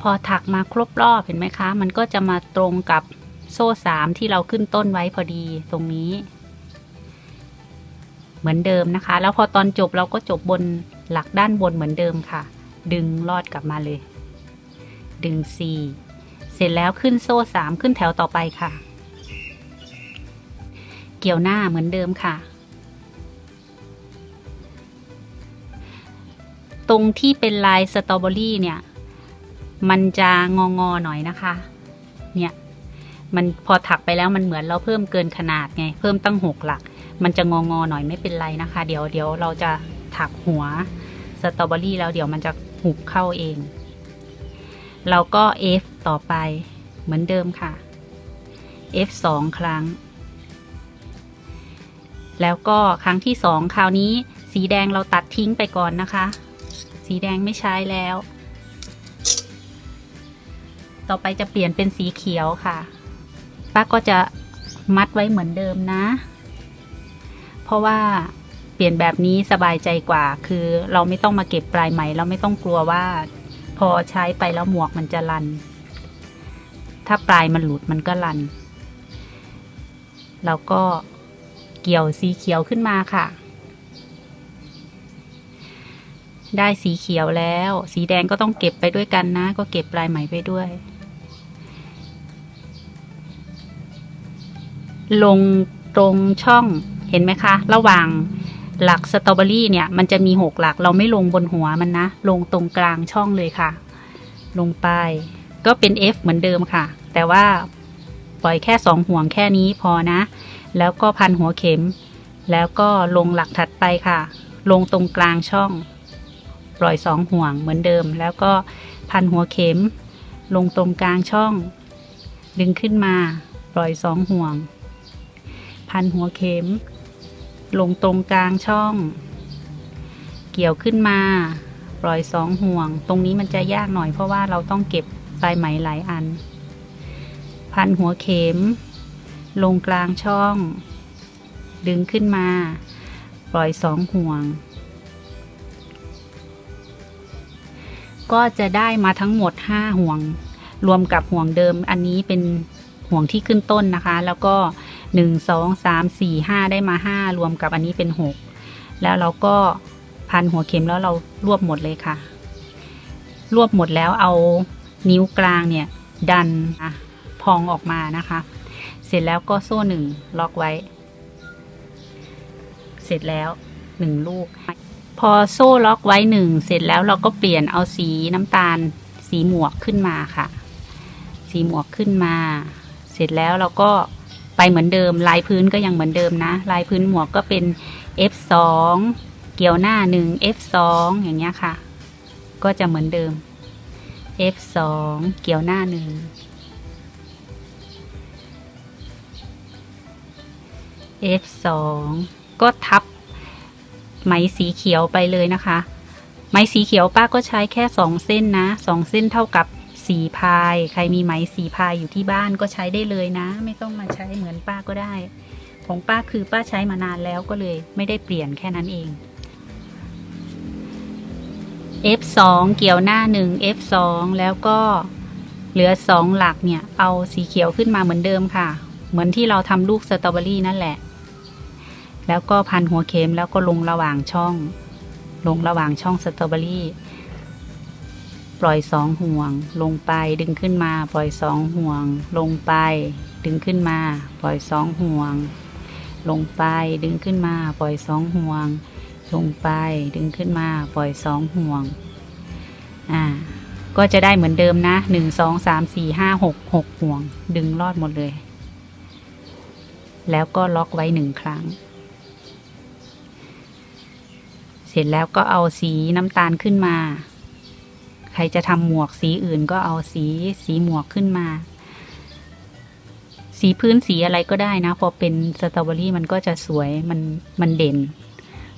พอถักมาครบรอบเห็นไหมคะ มันก็จะมาตรงกับโซ่สามที่เราขึ้นต้นไว้พอดีตรงนี้ เหมือนเดิมนะคะ แล้วพอตอนจบเราก็จบบนหลักด้านบนเหมือนเดิมค่ะ ดึงลอดกลับมาเลย ดึง4เสร็จแล้วขึ้นโซ่3ขึ้นแถวต่อไปค่ะ เกี่ยวหน้าเหมือนเดิมค่ะตรงที่เป็นลายสตรอเบอรี่เนี่ย มันจะงองอๆหน่อยนะคะ เนี่ย มันพอถักไปแล้วมันเหมือนเราเพิ่มเกินขนาดไง เพิ่มตั้งหกหลัก มันจะงองอๆหน่อยไม่เป็นไรนะคะ เดี๋ยวเดี๋ยวเราจะถักหัวสตรอเบอรี่แล้วเดี๋ยวมันจะหุบเข้าเอง เราก็ F ต่อไปเหมือนเดิมค่ะ F สองครั้ง แล้วก็ครั้งที่สองคราวนี้ สีแดงเราตัดทิ้งไปก่อนนะคะ สีแดงไม่ใช้แล้ว ต่อไปจะเปลี่ยนเป็นสีเขียวค่ะ ป้าก็จะมัดไว้เหมือนเดิมนะ เพราะว่าเปลี่ยนแบบนี้สบายใจกว่า คือเราไม่ต้องมาเก็บปลายไหมเราไม่ต้องกลัวว่า พอใช้ไปแล้วหมวกมันจะลัน ถ้าปลายมันหลุดมันก็ลัน เราก็เกี่ยวสีเขียวขึ้นมาค่ะ ได้สีเขียวแล้ว สีแดงก็ต้องเก็บไปด้วยกันนะ ก็เก็บปลายไหมไปด้วย ลงตรงช่องเห็นไหมคะ ระหว่างหลักสตรอเบอรี่เนี่ย มันจะมีหกหลักเราไม่ลงบนหัวมันนะ ลงตรงกลางช่องเลยค่ะ ลงไป ก็เป็น F เหมือนเดิมค่ะ แต่ว่าปล่อยแค่สองห่วงแค่นี้พอนะ แล้วก็พันหัวเข็ม แล้วก็ลงหลักถัดไปค่ะ ลงตรงกลางช่อง ปล่อยสองห่วงเหมือนเดิม แล้วก็พันหัวเข็ม ลงตรงกลางช่อง ดึงขึ้นมา ปล่อยสองห่วง พันหัวเข็ม ลงตรงกลางช่อง เกี่ยวขึ้นมา ปล่อยสองห่วง ตรงนี้มันจะยากหน่อยเพราะว่าเราต้องเก็บปลายไหมหลายอัน พันหัวเข็ม ลงกลางช่อง ดึงขึ้นมา ปล่อยสองห่วง ก็จะได้มาทั้งหมด 5 ห่วง รวมกับห่วงเดิมอันนี้เป็นห่วงที่ขึ้นต้นนะคะ แล้วก็ 1 2 3 4 5 ได้มา 5 รวมกับอันนี้เป็น 6 แล้วเราก็พันหัวเข็มแล้วเรารวบหมดเลยค่ะ รวบหมดแล้วเอานิ้วกลางเนี่ย ดันอะพองออกมานะคะ เสร็จแล้วก็โซ่หนึ่งล็อกไว้ เสร็จแล้วหนึ่งลูก พอโซ่ล็อกไว้หนึ่งเสร็จแล้วเราก็เปลี่ยนเอาสีน้ำตาล สีหมวกขึ้นมาค่ะ สีหมวกขึ้นมา เสร็จแล้วเราก็ ไปเหมือนเดิม ลายพื้นก็ยังเหมือนเดิมนะ ลายพื้นหมวกก็เป็น F2 เกี่ยวหน้าหนึ่ง F2 อย่างเงี้ยค่ะ ก็จะเหมือนเดิม F2 เกี่ยวหน้าหนึ่ง F2 ก็ทับไหมสีเขียวไปเลยนะคะ ไหมสีเขียวป้าก็ใช้แค่สองเส้นนะสองเส้นเท่ากับ สีพาย ใครมีไหมสีพายอยู่ที่บ้านก็ใช้ได้เลยนะ ไม่ต้องมาใช้เหมือนป้าก็ได้ ของป้าคือป้าใช้มานานแล้วก็เลยไม่ได้เปลี่ยนแค่นั้นเอง F2 เกี่ยวหน้าหนึ่ง F2 แล้วก็เหลือสองหลักเนี่ย เอาสีเขียวขึ้นมาเหมือนเดิมค่ะ เหมือนที่เราทำลูกสตรอเบอรี่นั่นแหละ แล้วก็พันหัวเข็มแล้วก็ลงระหว่างช่อง ลงระหว่างช่องสตรอเบอรี่ ปล่อยสองห่วง ลงไปดึงขึ้นมา ปล่อยสองห่วง ลงไป ดึงขึ้นมา ปล่อยสองห่วง ลงไปดึงขึ้นมา ปล่อยสองห่วง ลงไปดึงขึ้นมา ปล่อยสองห่วง อ่า ก็จะได้เหมือนเดิมนะหนึ่งสองสามสี่ห้าหกหกห่วง ดึงรอดหมดเลย แล้วก็ล็อกไว้หนึ่งครั้งเสร็จแล้วก็เอาสีน้ำตาลขึ้นมา ครจะทำหมวกสีอื่นก็เอาสีสีหมวกขึ้นมา สีพื้นสีอะไรก็ได้นะ พอเป็นสตรอเบอรี่มันก็จะสวยมันมันเด่น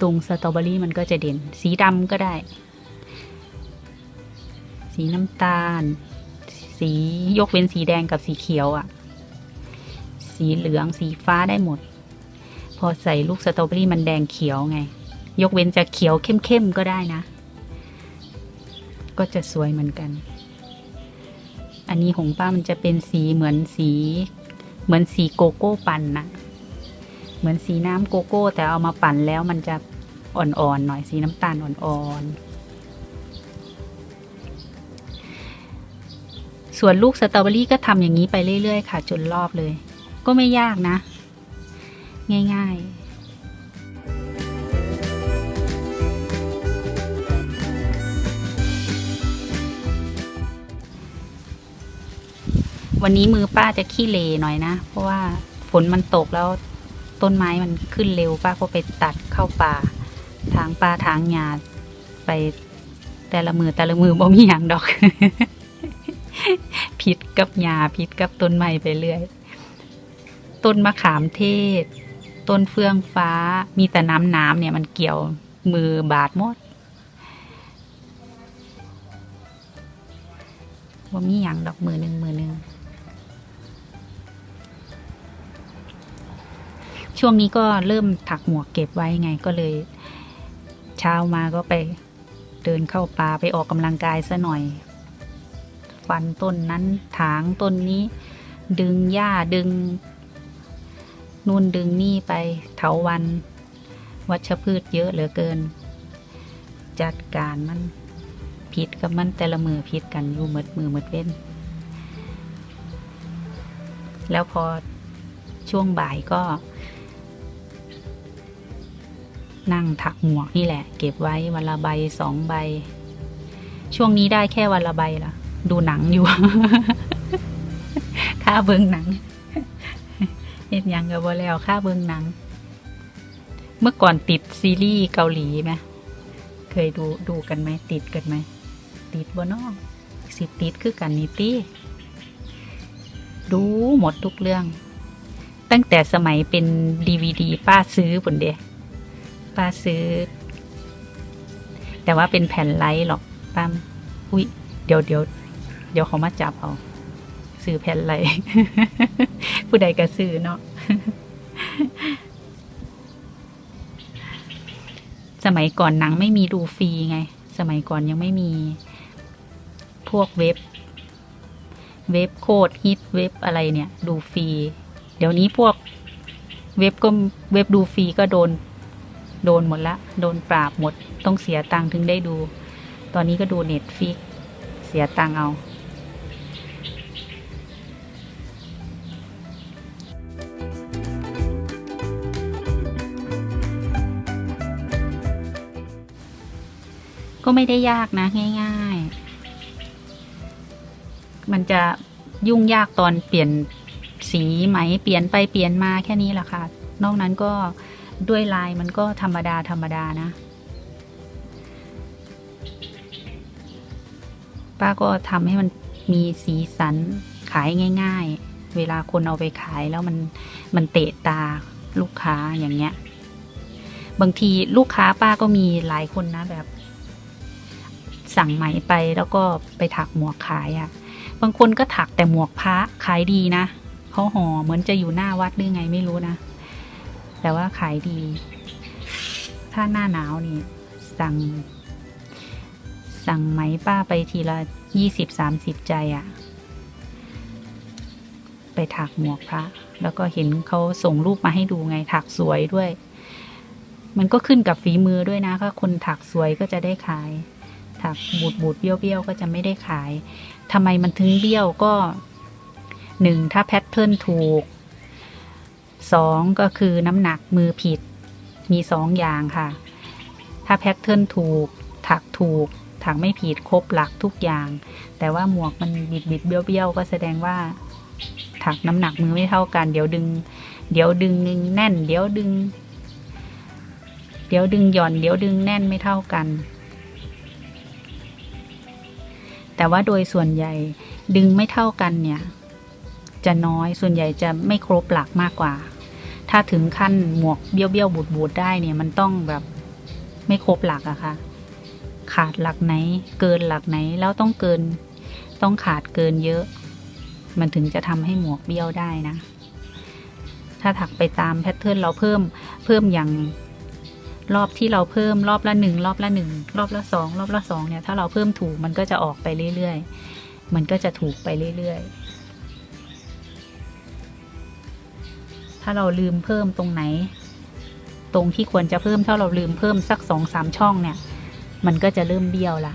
ตรงสตรอเบอรี่มันก็จะเด่น สีดำก็ได้ สีน้ำตาล สียกเว้นสีแดงกับสีเขียวอะ่ะ สีเหลืองสีฟ้าได้หมด พอใส่ลูกสตรอเบอรี่มันแดงเขียวไง ยกเว้นจะเขียวเข้มๆก็ได้นะ ก็จะสวยเหมือนกัน อันนี้ของป้ามันจะเป็นสีเหมือนสี เหมือนสีโกโก้ปั่นนะเหมือนสีน้ำโกโก้ แต่เอามาปั่นแล้วมันจะอ่อนๆหน่อยสีน้ำตาลอ่อนๆ ส่วนลูกสตรอเบอรี่ก็ทำอย่างนี้ไปเรื่อยๆ ค่ะ จนรอบเลย ก็ไม่ยากนะ ง่ายๆ วันนี้มือป้าจะขี้เลหน่อยนะ เพราะว่าฝนมันตกแล้วต้นไม้มันขึ้นเร็วป้าก็ไปตัดเข้าป่า ทางป่าทางหญ้าไปแต่ละมือแต่ละมือบ่มีอย่างดอก ผิดกับหญ้าผิดกับต้นไม้ไปเรื่อย ต้นมะขามเทศ ต้นเฟื่องฟ้า มีแต่น้ำน้ำเนี่ยมันเกี่ยวมือบาดหมดว่ามีอย่างดอกมือหนึ่งมือหนึ่ง ช่วงนี้ก็เริ่มถักหมวกเก็บไว้ไงก็เลย เช้ามาก็ไปเดินเข้าป่าไปออกกำลังกายซะหน่อย ฟันต้นนั้นถางต้นนี้ ดึงหญ้าดึงนู่นดึงนี่ไปเถาวัน วัชพืชเยอะเหลือเกิน จัดการมันผิดกับมันแต่ละมือผิดกันอยู่หมดมือหมดเว้น แล้วพอช่วงบ่ายก็ นั่งถักหมวกนี่แหละ เก็บไว้วันละใบสองใบ ช่วงนี้ได้แค่วันละใบละดูหนังอยู่ ค่าเบิงหนังเห็นยังกับว่แล้วค่าเบิงหนัง เมื่อก่อนติดซีรีส์เกาหลีไหมเคยดูดูกันไหมติดกันไหมติดบ่นอกสิติดคือกันนิตี้ดูหมดทุกเรื่อง ตั้งแต่สมัยเป็นดีวดีป้าซื้อผลเดะ ป้าซื้อ แต่ว่าเป็นแผ่นไลท์หรอกป้าอุ้ยเดี๋ยวเดี๋ยวเดี๋ยวเขามาจับเอาซื้อแผ่นไลท์ผู้ใดก็ซื้อเนาะสมัยก่อนหนังไม่มีดูฟรีไง สมัยก่อนยังไม่มีพวกเว็บ เว็บโคดฮิตเว็บอะไรเนี่ย ดูฟรี เดี๋ยวนี้พวกเว็บก็เว็บดูฟรีก็โดน โดนหมดละ โดนปราบหมด ต้องเสียตังค์ถึงได้ดู ตอนนี้ก็ดูเน็ตฟิกเสียตังค์เอาก็ไม่ได้ยากนะ ง่าย ๆ มันจะยุ่งยากตอนเปลี่ยนสีไหมเปลี่ยนไปเปลี่ยนมาแค่นี้แหละค่ะ นอกนั้นก็ ด้วยลายมันก็ธรรมดาธรรมดานะ ป้าก็ทำให้มันมีสีสันขายง่าย ๆ เวลาคนเอาไปขายแล้วมันมันเตะตาลูกค้าอย่างเงี้ย บางทีลูกค้าป้าก็มีหลายคนนะแบบ สั่งไหมไปแล้วก็ไปถักหมวกขายอะ่ะ บางคนก็ถักแต่หมวกพระขายดีนะเขาห่อเหมือนจะอยู่หน้าวัดหรือไงไม่รู้นะ แต่ว่าขายดี ถ้าหน้าหนาวนี่ สั่ง สั่งไหมป้าไปทีละยี่สิบสามสิบใจอะ่ะ ไปถักหมวกพระ แล้วก็เห็นเขาส่งรูปมาให้ดูไงถักสวยด้วย มันก็ขึ้นกับฝีมือด้วยนะถ้าคนถักสวยก็จะได้ขาย ถักบูดบูดเบี้ยวเบี้ยวก็จะไม่ได้ขายทำไมมันถึงเบี้ยวก็หนึ่งถ้าแพทเทิร์นถูก สองก็คือน้ำหนักมือผิด มีสองอย่างค่ะ ถ้าแพทเทิร์นถูก ถักถูก ถักไม่ผิดครบหลักทุกอย่าง แต่ว่าหมวกมันบิดบิดเบี้ยวเบี้ยวก็แสดงว่า ถักน้ำหนักมือไม่เท่ากัน เดี๋ยวดึง เดี๋ยวดึงแน่น เดี๋ยวดึง เดี๋ยวดึงหย่อน เดี๋ยวดึงแน่นไม่เท่ากัน แต่ว่าโดยส่วนใหญ่ดึงไม่เท่ากันเนี่ย จะน้อยส่วนใหญ่จะไม่ครบหลักมากกว่า ถ้าถึงขั้นหมวกเบี้ยวเบี้ยวบูดบูดได้เนี่ยมันต้องแบบไม่ครบหลักอะค่ะ ขาดหลักไหน เกินหลักไหนแล้วต้องเกิน ต้องขาดเกินเยอะ มันถึงจะทำให้หมวกเบี้ยวได้นะ ถ้าถักไปตามแพทเทิร์นเราเพิ่มเพิ่มอย่างรอบที่เราเพิ่มรอบละหนึ่งรอบละหนึ่งรอบละสองรอบละสองเนี่ยถ้าเราเพิ่มถูกมันก็จะออกไปเรื่อยๆ มันก็จะถูกไปเรื่อยๆ ถ้าเราลืมเพิ่มตรงไหน ตรงที่ควรจะเพิ่มถ้าเราลืมเพิ่มสักสองสามช่องเนี่ย มันก็จะเริ่มเบี้ยวละ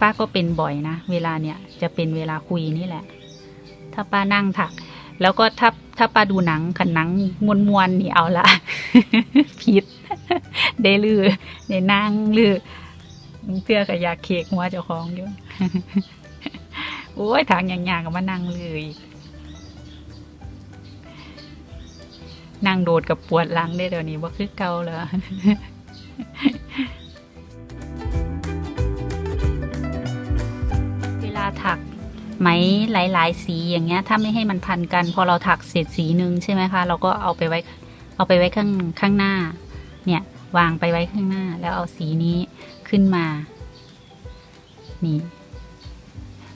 ป้าก็เป็นบ่อยนะ เวลาเนี่ยจะเป็นเวลาคุยนี่แหละ ถ้าป้านั่งถัก แล้วก็ถ้าถ้าป้าดูหนังขันหนังมวนมวนนี่เอาละผิดได้ลือได้นั่งลือเพื่อกับยาเคกหัวเจ้าของอยู่ โอ้ยทางอย่างๆก็มานั่งเลยนั่งโดดกับปวดหลังได้เดี๋ยวนี้ว่าคือเก่าเลยเวลาถักไหมหลาย ๆ สีอย่างเงี้ย ถ้าไม่ให้มันพันกัน พอเราถักเสร็จสีหนึ่งใช่ไหมคะ เราก็เอาไปไว้ เอาไปไว้ข้างข้างหน้า เนี่ย วางไปไว้ข้างหน้า แล้วเอาสีนี้ขึ้นมา นี่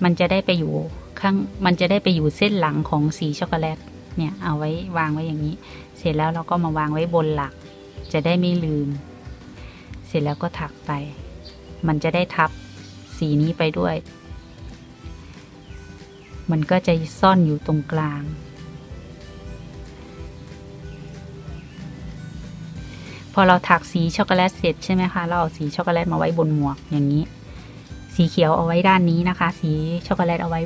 มันจะได้ไปอยู่ข้างมันจะได้ไปอยู่เส้นหลังของสีช็อกโกแลตเนี่ยเอาไว้วางไว้อย่างนี้ เสร็จแล้วเราก็มาวางไว้บนหลัก จะได้ไม่ลืม เสร็จแล้วก็ถักไป มันจะได้ทับสีนี้ไปด้วย มันก็จะซ่อนอยู่ตรงกลาง พอเราถักสีช็อกโกแลตเสร็จใช่ไหมคะ เราเอาสีช็อกโกแลตมาไว้บนหมวกอย่างนี้ สีเขียวเอาไว้ด้านนี้นะคะ สีช็อกโกแลตเอาไว้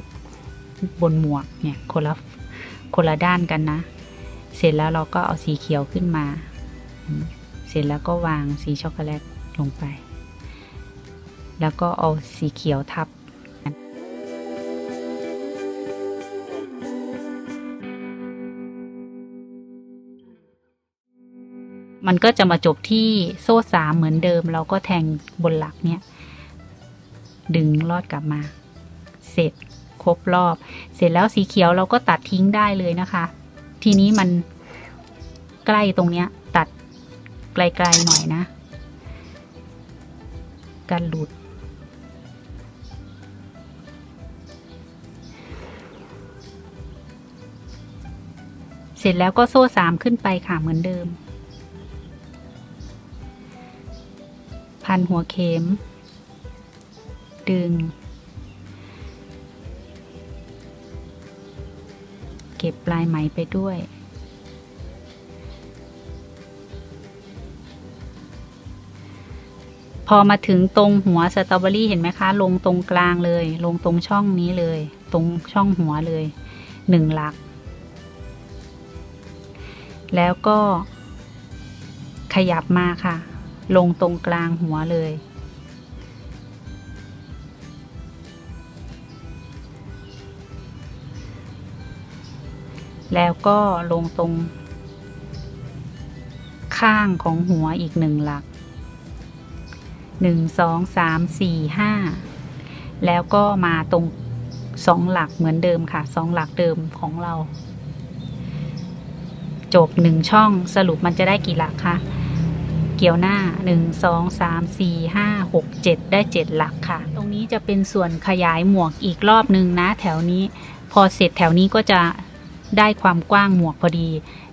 บนหมวกเนี่ยคนละคนละด้านกันนะ เสร็จแล้วเราก็เอาสีเขียวขึ้นมา เสร็จแล้วก็วางสีช็อกโกแลตลงไป แล้วก็เอาสีเขียวทับมันก็จะมาจบที่โซ่สามเหมือนเดิม เราก็แทงบนหลักเนี่ย ดึงลอดกลับมา เสร็จครบรอบ เสร็จแล้วสีเขียวเราก็ตัดทิ้งได้เลยนะคะ ทีนี้มันใกล้ตรงเนี้ย ตัดไกลๆหน่อยนะกันหลุด เสร็จแล้วก็โซ่สามขึ้นไปค่ะเหมือนเดิม พันหัวเข็ม ดึง เก็บปลายไหมไปด้วย พอมาถึงตรงหัวสตรอเบอรี่เห็นไหมคะ ลงตรงกลางเลย ลงตรงช่องนี้เลย ตรงช่องหัวเลยหนึ่งหลัก แล้วก็ขยับมาค่ะ ลงตรงกลางหัวเลย แล้วก็ลงตรง ข้างของหัวอีกหนึ่งหลักหนึ่งสองสามสี่ห้าแล้วก็มาตรงสองหลักเหมือนเดิมค่ะสองหลักเดิมของเรา จบหนึ่งช่องสรุปมันจะได้กี่หลักคะเกี่ยวหน้าหนึ่งสองสามสี่ห้าหกเจ็ดได้เจ็ดหลักค่ะ ตรงนี้จะเป็นส่วนขยายหมวกอีกรอบหนึ่งนะ แถวนี้ พอเสร็จแถวนี้ก็จะ ได้ความกว้างหมวกพอดี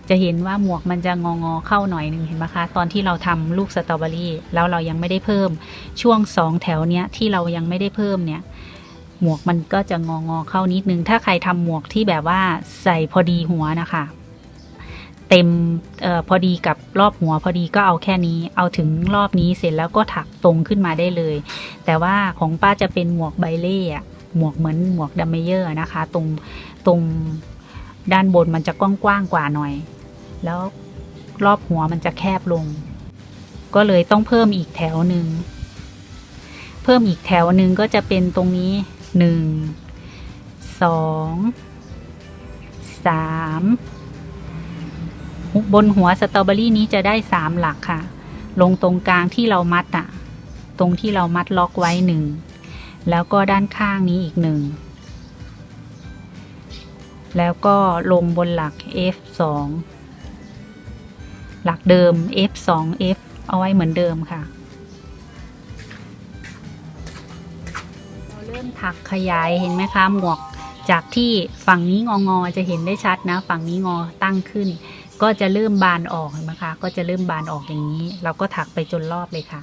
จะเห็นว่าหมวกมันจะงองอเข้าหน่อยหนึ่งเห็นไหมคะ ตอนที่เราทำลูกสตรอเบอรี่แล้วเรายังไม่ได้เพิ่มช่วงสองแถวเนี้ยที่เรายังไม่ได้เพิ่มเนี่ยหมวกมันก็จะงองอเข้านิดนึง ถ้าใครทำหมวกที่แบบว่าใส่พอดีหัวนะคะ เต็มออพอดีกับรอบหัวพอดีก็เอาแค่นี้ เอาถึงรอบนี้เสร็จแล้วก็ถักตรงขึ้นมาได้เลย แต่ว่าของป้าจะเป็นหมวกไบเล่หมวกเหมือนหมวกดัมเมเยอร์นะคะ ตรงตรง ด้านบนมันจะกว้างๆกว่าหน่อย แล้วรอบหัวมันจะแคบลง ก็เลยต้องเพิ่มอีกแถวหนึ่ง เพิ่มอีกแถวหนึ่งก็จะเป็นตรงนี้หนึ่งสองสามบนหัวสตรอเบอรี่นี้จะได้สามหลักค่ะ ลงตรงกลางที่เรามัดอะตรงที่เรามัดล็อกไว้หนึ่งแล้วก็ด้านข้างนี้อีกหนึ่ง แล้วก็ลงบนหลัก F 2 หลักเดิม F 2 F เอาไว้เหมือนเดิมค่ะ เราเริ่มถักขยายเห็นไหมคะหมวกจากที่ฝั่งนี้งองอจะเห็นได้ชัดนะ ฝั่งนี้งอตั้งขึ้น ก็จะเริ่มบานออกเห็นไหมคะ ก็จะเริ่มบานออกอย่างนี้ เราก็ถักไปจนรอบเลยค่ะ